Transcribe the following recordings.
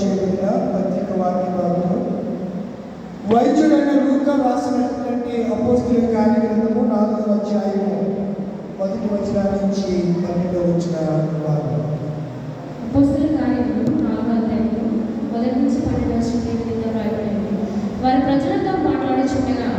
చేయబడిన పత్రిక వాక్య భాగము వైద్యుడైన లూక రాసినటువంటి అపోస్తుల కార్యగ్రంథము నాలుగవ అధ్యాయము మొదటి వచన నుంచి పన్నెండవ వచ్చిన భాగం అపోస్తుల కార్యక్రమం నాలుగవ అధ్యాయము మొదటి నుంచి పన్నెండవ వారి ప్రజలతో మాట్లాడుచుండగా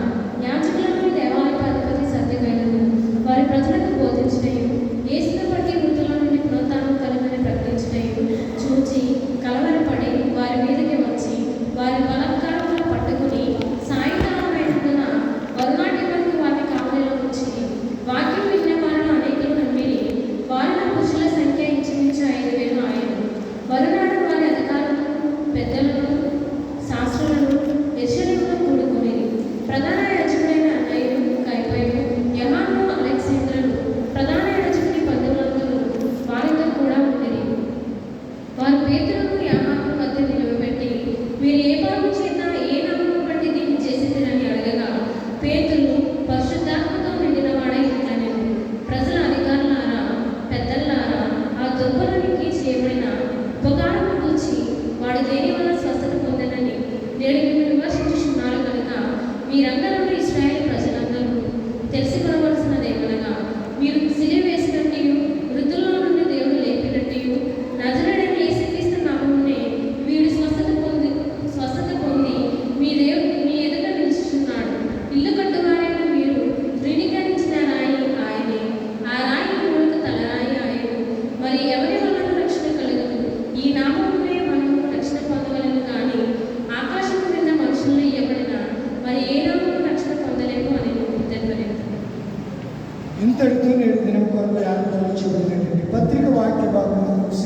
അത്തെഴുത്തിന് എഴുതിനും കുഴപ്പമില്ലാതെ ചോദ്യം പത്രിക വാക്യഭാഗം നമുക്ക്